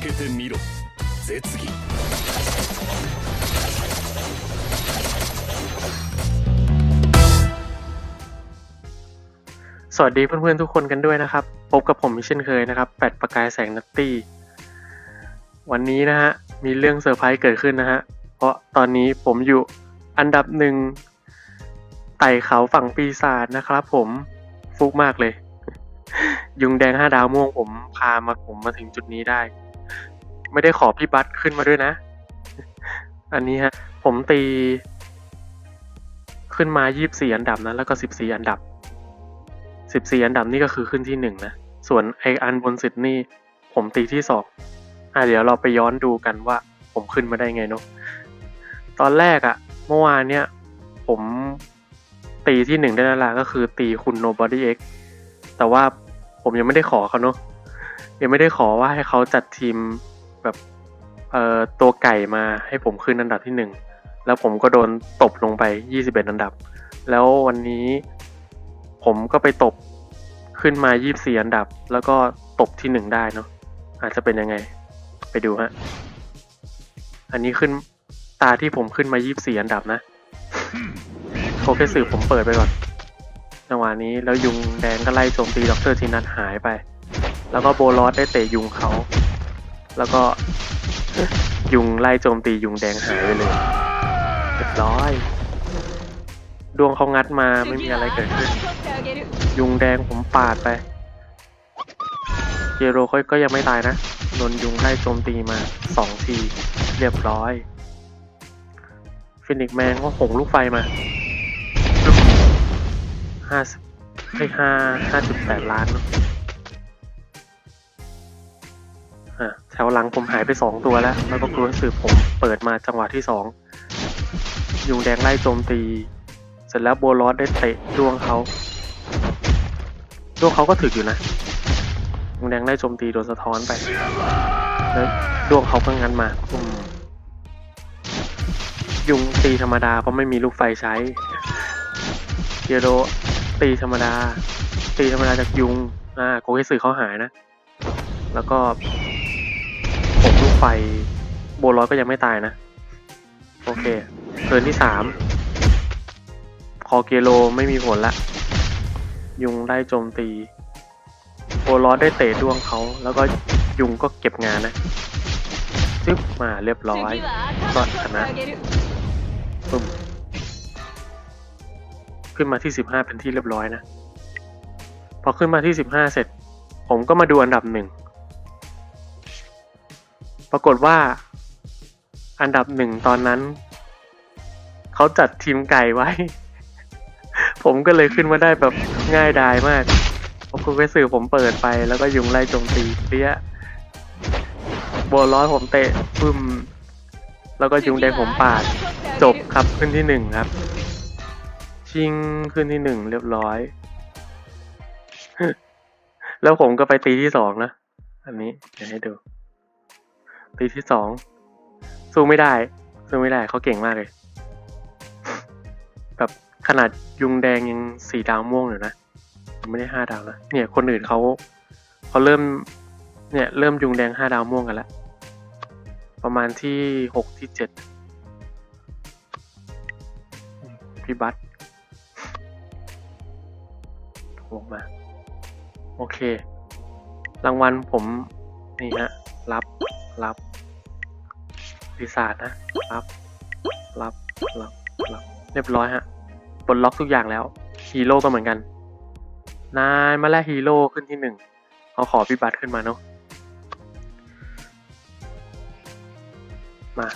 けてみろ絶技 สวัสดีเพื่อนๆทุกคนกันด้วยนะครับ พบกับผมเช่นเคยนะครับ แปดประกายแสงนัตตี้ วันนี้นะฮะ มีเรื่องเซอร์ไพรส์เกิดขึ้นนะฮะ เพราะตอนนี้ผมอยู่อันดับหนึ่งไต่เขาฝั่งปีศาจนะครับผมฟุกมากเลย ยุงแดงห้าดาวม่วงผมพามาผมมาถึงจุดนี้ได้ ไม่ได้ขอพี่บัตขึ้นมาด้วยนะ อันนี้ฮะ ผมตี ขึ้นมายี่บสี่อันดับนะ แล้วก็สิบสี่อันดับสิบสี่อันดับนี่ก็คือขึ้นที่หนึ่งนะ ส่วนไออันบนสุดนี่ ผมตีที่สองอะเดี๋ยวเราไปย้อนดูกันว่า ผมขึ้นมาได้ไงเนาะตอนแรกอะเมื่อวานเนี่ย ผมตีที่หนึ่งได้แล้วล่ะก็คือตีคุณ Nobody X แต่ว่าผมยังไม่ได้ขอเขาเนาะยังไม่ได้ขอว่าให้เขาจัดทีม แบบเอ่อตัวไก่มาให้ผมขึ้นอันดับที่หนึ่งแล้วผมก็โดนตบลงไปยี่สิบเอ็ดอันดับ แล้ววันนี้ผมก็ไปตบขึ้นมา24อันดับ แล้วก็ตบที่หนึ่งได้เนาะอาจจะเป็นยังไง ไปดูฮะอันนี้ขึ้นตาที่ผมขึ้นมา24อันดับนะโคแค่สื่อผมเปิดไปก่อนจังหวะนี้แล้วยุงแดงก็ไล่โจมตีด็อกเตอร์ทีนัทหายไป แล้วก็โบลอสได้เตะยุงเขา แล้วก็ยุงไล่โจมตียุงแดงหายไปเลยเรียบร้อย ดวงเขางัดมาไม่มีอะไรเกิดขึ้น ยุงแดงผมปาดไป เจโรค่อยก็ยังไม่ตายนะโดนยุงไล่โจมตีมาสองทีเรียบร้อยฟินิกแมนก็หงลูกไฟมาห้าสิบให้ห้าห้าจุดแปดล้านเนะ วหลังผมหายไปสองตัวแล้ว แล้วก็ครูสืบผมเปิดมาจังหวะที่สองยุงแดงไล่โจมตี เสร็จแล้วโบลอสได้เตะดวงเขาดวงเขาก็ถึกอยู่นะยุงแดงไล่โจมตีโดนสะท้อนไปแล้วดวงเขาก็งันมาอืมยุงตีธรรมดาเพราะไม่มีลูกไฟใช้เกียโดตีธรรมดา ตีธรรมดาจากยุง อ่าโกเฮสึเขาหายนะ แล้วก็ ไฟโบลอสก็ยังไม่ตายนะ โอเคเทิร์นที่สามคอเกโลไม่มีผลละ ยุงได้โจมตีโบลอสได้เตะดวงเขา แล้วก็ยุงก็เก็บงานนะซึบมาเรียบร้อยก็ชนะปึ้มขึ้นมาที่สิบห้าเป็นที่เรียบร้อยนะ พอขึ้นมาที่สิบห้าเสร็จ ผมก็มาดูอันดับหนึ่ง ปรากฏว่า อันดับหนึ่งตอนนั้น เขาจัดทีมไก่ไว้ ผมก็เลยขึ้นมาได้แบบง่ายดายมากพอคุณไปสื่อผมเปิดไป แล้วก็ยุงไล่โจมตีเปี้ยโบล้อยผมเตะปึ้ม แล้วก็ยุงแดงผมปาด จบครับขึ้นที่หนึ่งครับ ชิงขึ้นที่หนึ่งเรียบร้อย แล้วผมก็ไปตีที่สองนะ อันนี้เดี๋ยวให้ดู ตีที่สองสู้ไม่ได้สู้ไม่ได้เขาเก่งมากเลย แบบขนาดยุงแดงยังสี่ดาวม่วงอยู่นะไม่ได้ห้าดาวนะเนี่ย คนอื่นเขาเขาเริ่ม เนี่ย เริ่มยุงแดงห้าดาวม่วงกันแล้วประมาณที่หกที่เจ็ดพี่บัตลงมา โอเค รางวัลผม นี่ฮะ รับ รับปีศาจนะ รับ รับ รับ รับ เรียบร้อยฮะปลดล็อกทุกอย่างแล้ว ฮีโร่ก็เหมือนกัน นายมาแล้วฮีโร่ขึ้นที่หนึ่งเขาขอพี่บัตรขึ้นมาเนาะ มา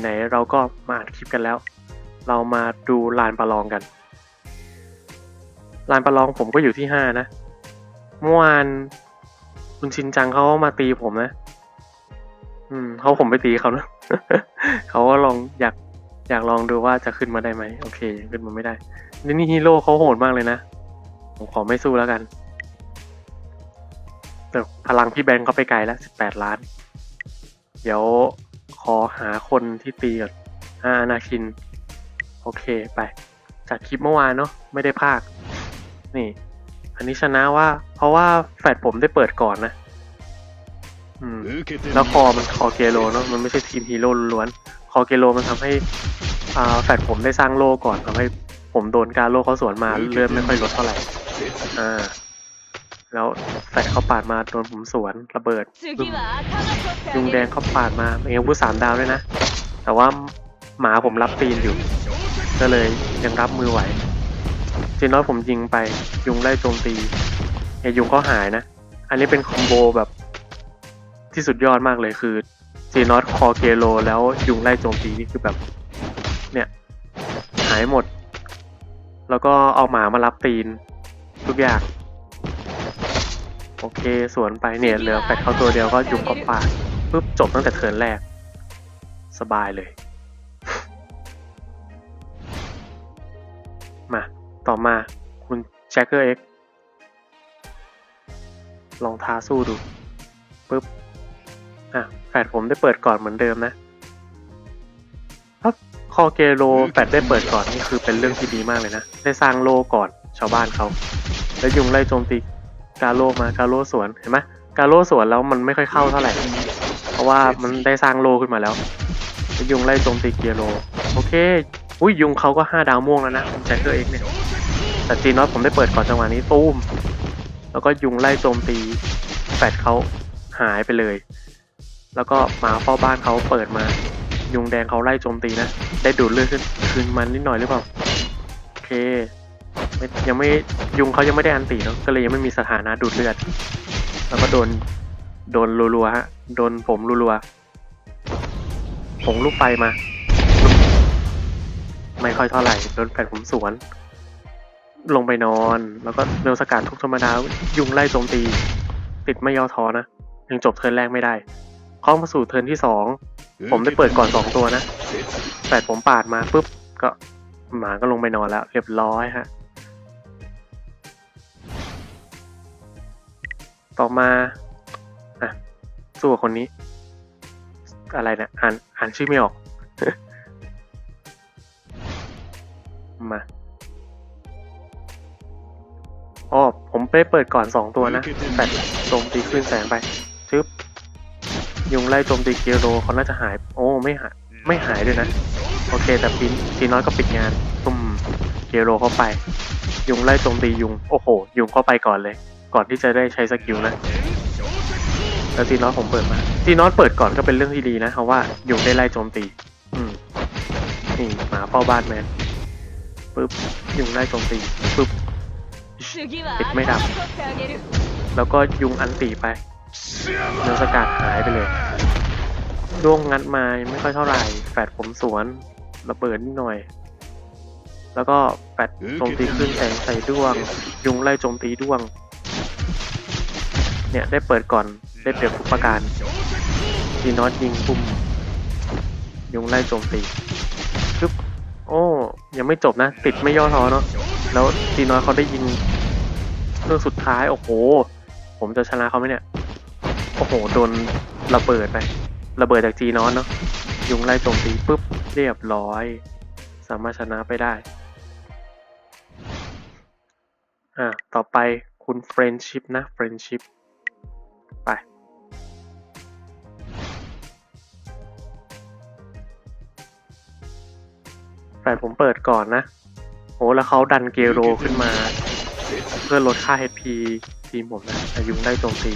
ไหนๆเราก็มาอัดคลิปกันแล้ว เรามาดูลานประลองกัน ลานประลองผมก็อยู่ที่ห้านะ เมื่อวานคุณชินจังเขามาตีผมนะ อืมเขาผมไปตีเขานะเขาก็ลองอยากอยากลองดูว่าจะขึ้นมาได้ไหมโอเคยังขึ้นมาไม่ได้นี่นี่ฮีโร่เขาโหดมากเลยนะ ผมขอไม่สู้แล้วกัน แต่พลังพี่แบงค์เขาไปไกลแล้วสิบแปดล้าน เดี๋ยวขอหาคนที่ตีก่อนอานาคิน โอเคไป จากคลิปเมื่อวานเนาะไม่ได้ภาค นี่ อันนี้ชนะว่า เพราะว่าแฟดผมได้เปิดก่อนนะ แล้วคอมันคอเกโลเนาะมันไม่ใช่ทีมฮีโร่ล้วนคอเกโลมันทำให้อ่าแฟดผมได้สร้างโล่ก่อนทำให้ผมโดนการโลเขาสวนมาเลือดไม่ค่อยลดเท่าไหร่อ่าแล้วแฟดเขาปาดมาโดนผมสวนระเบิดยุงแดงเขาปาดมาเองผู้สามดาวด้วยนะ แต่ว่าหมาผมรับปีนอยู่ ก็เลยยังรับมือไหวจีน้อยผมยิงไปยุงไล่โจมตีไอยุงก็หายนะ อันนี้เป็นคอมโบแบบ ที่สุดยอดมากเลยคือจีนอตคอเกโล แล้วยุงไล่โจมตีนี่คือแบบ เนี่ย หายหมด แล้วก็เอาหมามารับตีน ทุกอย่าง โอเคสวนไปเนี่ยเหลือแฟดเขาตัวเดียวก็ยุงก็ปาดปุ๊บจบตั้งแต่เทิร์นแรก สบายเลย มา ต่อมาคุณแจ็คเกอร์เอ็กลองท้าสู้ดูปุ๊บอะ แฟดผมได้เปิดก่อนเหมือนเดิมนะ ถ้าคอเกโลแฟดได้เปิดก่อนนี่คือเป็นเรื่องที่ดีมากเลยนะ ได้สร้างโลก่อนชาวบ้านเขา แล้วยุงไล่โจมตีกาโลมากาโลสวนเห็นไหมกาโลสวนแล้วมันไม่ค่อยเข้าเท่าไหร่ เพราะว่ามันได้สร้างโลขึ้นมาแล้วแล้วยุงไล่โจมตีเกียโล โอเค อุ้ยยุงเขาก็ห้าดาวม่วงแล้วนะคุณแจ็คเกอร์เอ็กเนี่ย แต่จีนอตผมได้เปิดก่อนจังหวะนี้ตูมแล้วก็ยุงไล่โจมตีแฟดเขาหายไปเลย แล้วก็หมาเฝ้าบ้านเขาเปิดมา ยุงแดงเขาไล่โจมตีนะ ได้ดูดเลือดขึ้นคืนมันนิดหน่อยหรือเปล่า โอเค ยังไม่ยุงเขายังไม่ได้อันตีเนาะ ก็เลยยังไม่มีสถานะดูดเลือด แล้วก็โดน โดนรัวๆฮะ โดนผมรัวๆผงลูกไฟมา ไม่ค่อยเท่าไหร่ โดนแฟนผมสวน ลงไปนอน แล้วก็เร็วสกัดทุกธรรมดา ยุงไล่โจมตี ติดไม่ย่อท้อนะ ยังจบเทิร์นแรกไม่ได้ เข้ามาสู่เทิร์นที่สองผมได้เปิดก่อนสองตัวนะแฟดผมปาดมาปุ๊บก็หมาก็ลงไปนอนแล้ว เรียบร้อยฮะ ต่อมาอะสู้กับคนนี้ อะไรเนะอ่านอ่านชื่อไม่ออก มาอ๋อผมไปเปิดก่อนสองตัวนะแฟดโจมตีขึ้นแสงไปชึบ ยุงไล่โจมตีเกียโรเขาน่าจะหาย โอ้ไม่หายไม่หายด้วยนะ โอเค แต่ปีนปีน้อยก็ปิดงานตุ่มเกียโรเข้าไป ยุงไล่โจมตียุง โอ้โห ยุงเข้าไปก่อนเลย ก่อนที่จะได้ใช้สกิลนะแล้วซีนอสผมเปิดมาซีนอสเปิดก่อนก็เป็นเรื่องที่ดีนะเพราะว่ายุงได้ไล่โจมตี อืมนี่หมาเฝ้าบ้านแมนปึ๊บยุงไล่โจมตีปึ๊บปิดไม่ดับ แล้วก็ยุงอันตีไป เนื้อสกัดหายไปเลยด้วงงัดมาไม่ค่อยเท่าไหร่ แฟดผมสวนระเบิดนิดหน่อย แล้วก็แฟดโจมตีขึ้นแสงใส่ด้วง ยุงไล่โจมตีด้วง เนี่ยได้เปิดก่อนได้เปรียบทุกประการจีนอตยิงปุ่มยุงไล่โจมตีปึ๊บโอ้ยังไม่จบนะ ติดไม่ย่อท้อเนาะแล้วจีนอตเขาได้ยิงเรื่องสุดท้ายโอ้โห ผมจะชนะเขาไหมเนี่ย โอ้โห โดนระเบิดไประเบิดจากจีนอตเนาะยุงไล่โจมตีปุ๊บเรียบร้อย สามารถชนะไปได้ อ่าต่อไปคุณเฟรนชิพนะเฟรนชิพไปแฟนผมเปิดก่อนนะโอ้แล้วเขาดันเกโรขึ้นมา เพื่อลดค่า HP ทีมผมนะแต่ยุงได้โจมตี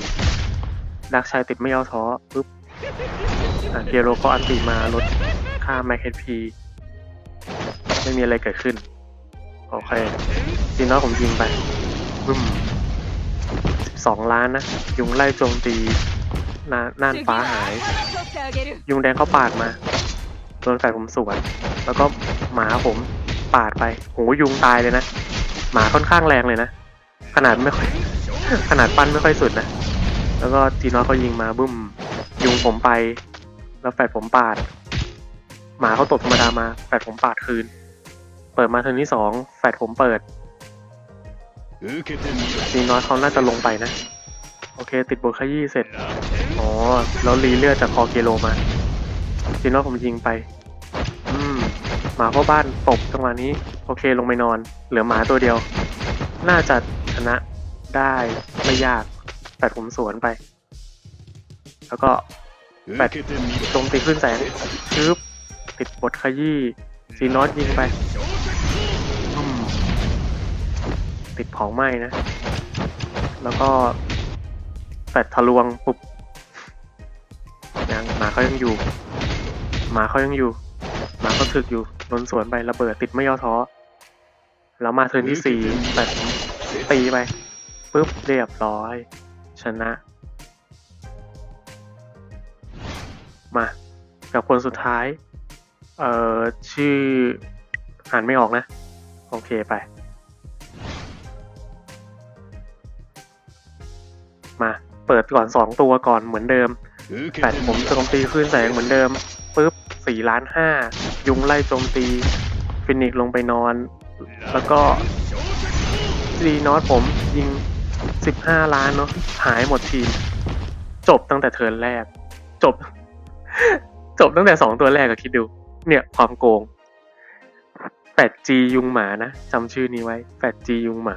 ดักชายติดไม่ย่อท้อปึ๊บเปียร์โรก็อันตีมาลดค่าแม็กเฮพีไม่มีอะไรเกิดขึ้น โอเคซีนอผมยิงไปปึ๊บสองล้านนะ ยุงไล่โจมตีนน่านฟ้าหาย ยุงแดงเขาปาดมาโดนแฟนผมสวน แล้วก็หมาผมปาดไปโหยุงตายเลยนะ หมาค่อนข้างแรงเลยนะ ขนาดไม่ค่อย ขนาดปั้นไม่ค่อยสุดนะ แล้วก็จีนอสเขายิงมาบุ้ม ยุงผมไป แล้วแฝดผมปาด หมาเขาตบธรรมดามาแฝดผมปาดคืน เปิดมาเทิร์นที่สองแฝดผมเปิดจีนอสเขาน่าจะลงไปนะ โอเค ติดบทขยี้เสร็จ อ๋อ แล้วรีเลือดจากคอเกโลมาจีนอสผมยิงไป อืม หมาเข้าบ้านตบจังหวะนี้ โอเคลงไปนอน เหลือหมาตัวเดียว น่าจะชนะได้ไม่ยาก แปดผมสวนไป แล้วก็แปดตรงตีขึ้นแสงชืบติดบทขยี้ซีนอสยิงไป ติดเองไหมนะ แล้วก็แปดทะลวงปุ๊บยังหมาเขายังอยู่ หมาเขายังอยู่ หมาเขาถึกอยู่ล้นสวนไประเบิดติดไม่ย่อท้อแล้วมาเทิร์นที่สี่แปดตีไปปุ๊บเรียบร้อย ชนะ มา กับคนสุดท้าย เอ่อ ชื่อ อ่านไม่ออกนะ โอเคไป มา เปิดก่อน 2 ตัวก่อนเหมือนเดิมแต่ผมโจมตีคลื่นแสงเหมือนเดิมปุ๊บสี่ล้านห้ายุงไล่โจมตีฟินิกลงไปนอน แล้วก็ซีนอตผมยิง สิบห้าล้านเนาะหายหมดทีม จบตั้งแต่เทิร์นแรก จบ จบตั้งแต่สองตัวแรกอะคิดดู เนี่ยความโกง 8G ยุงหมานะจำชื่อนี้ไว้ 8G ยุงหมา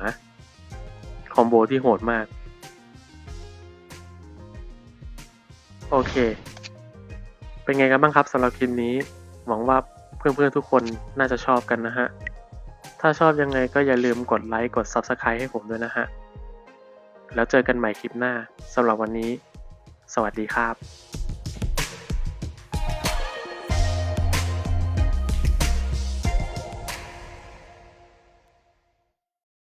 คอมโบที่โหดมาก โอเค เป็นไงกันบ้างครับสำหรับคลิปนี้ หวังว่าเพื่อนๆทุกคนน่าจะชอบกันนะฮะ ถ้าชอบยังไงก็อย่าลืมกดไลค์กด Subscribe ให้ผมด้วยนะฮะ แล้วเจอกันใหม่คลิปหน้าสำหรับวันนี้ สวัสดีครับ